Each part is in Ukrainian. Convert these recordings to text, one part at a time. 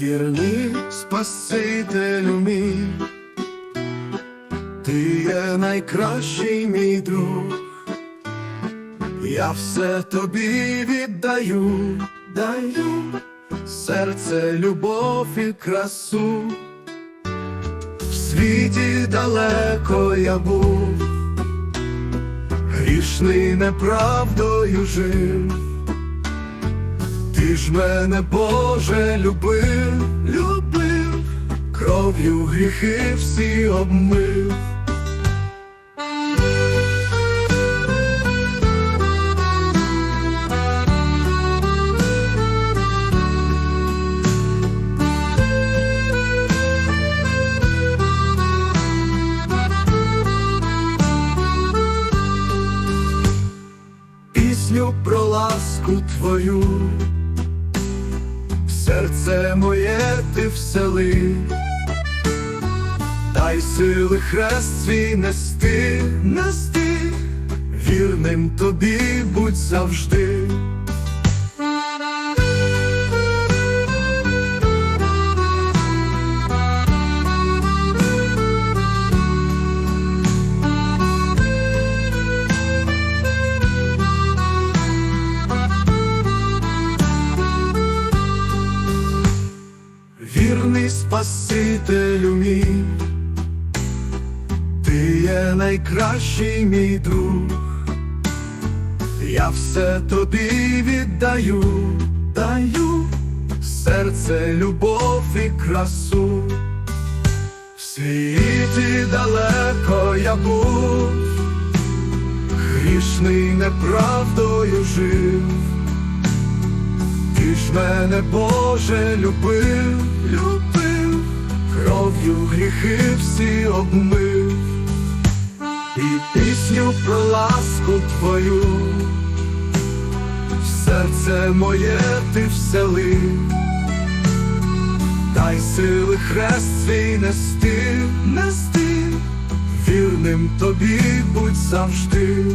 Вірний Спасителю мій, ти є найкращий мій друг, я все тобі віддаю, даю серце, любов і красу. В світі далеко я був, грішний неправдою жив. Ти ж мене, Боже, любив, любив, кров'ю гріхи всі обмив. Пісню про ласку твою серце моє ти всели, дай сили хрест свій нести, нести, вірним тобі будь завжди. Мій, ти є найкращий мій друг, я все тобі віддаю, даю серце, любов і красу. В світі далеко я був, грішний неправдою жив. Ти ж мене, Боже, любив, кров'ю гріхи всі обмив, і пісню про ласку твою, в серце моє ти вселив, дай сили хрест свій нести, нести, вірним тобі будь завжди.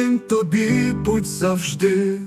Вірним тобі будь завжди.